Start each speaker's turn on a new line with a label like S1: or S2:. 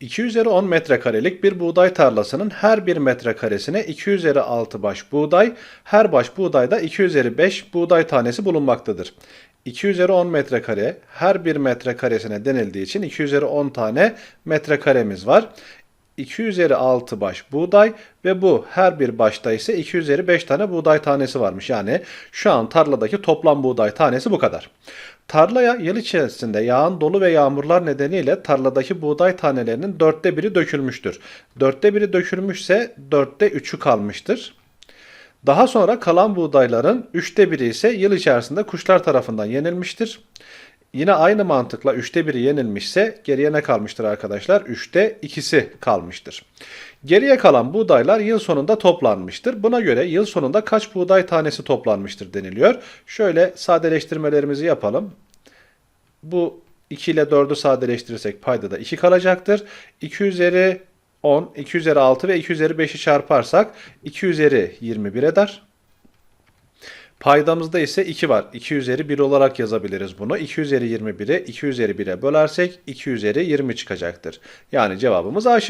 S1: 2 üzeri 10 metrekarelik bir buğday tarlasının her bir metrekaresine 2 üzeri 6 baş buğday, her baş buğdayda 2 üzeri 5 buğday tanesi bulunmaktadır. 2 üzeri 10 metrekare her bir metrekaresine denildiği için 2 üzeri 10 tane metrekaremiz var. 2 üzeri 6 baş buğday ve bu her bir başta ise 2 üzeri 5 tane buğday tanesi varmış. Yani şu an tarladaki toplam buğday tanesi bu kadar. Tarlaya yıl içerisinde yağan dolu ve yağmurlar nedeniyle tarladaki buğday tanelerinin dörtte biri dökülmüştür. Dörtte biri dökülmüşse dörtte üçü kalmıştır. Daha sonra kalan buğdayların üçte biri ise yıl içerisinde kuşlar tarafından yenilmiştir. Yine aynı mantıkla üçte biri yenilmişse geriye ne kalmıştır arkadaşlar? Üçte ikisi kalmıştır. Geriye kalan buğdaylar yıl sonunda toplanmıştır. Buna göre yıl sonunda kaç buğday tanesi toplanmıştır deniliyor. Şöyle sadeleştirmelerimizi yapalım. Bu 2 ile 4'ü sadeleştirirsek payda da 2 kalacaktır. 2 üzeri 10, 2 üzeri 6 ve 2 üzeri 5'i çarparsak 2 üzeri 21 eder. Paydamızda ise 2 var. 2 üzeri 1 olarak yazabiliriz bunu. 2 üzeri 21'i 2 üzeri 1'e bölersek 2 üzeri 20 çıkacaktır. Yani cevabımız A.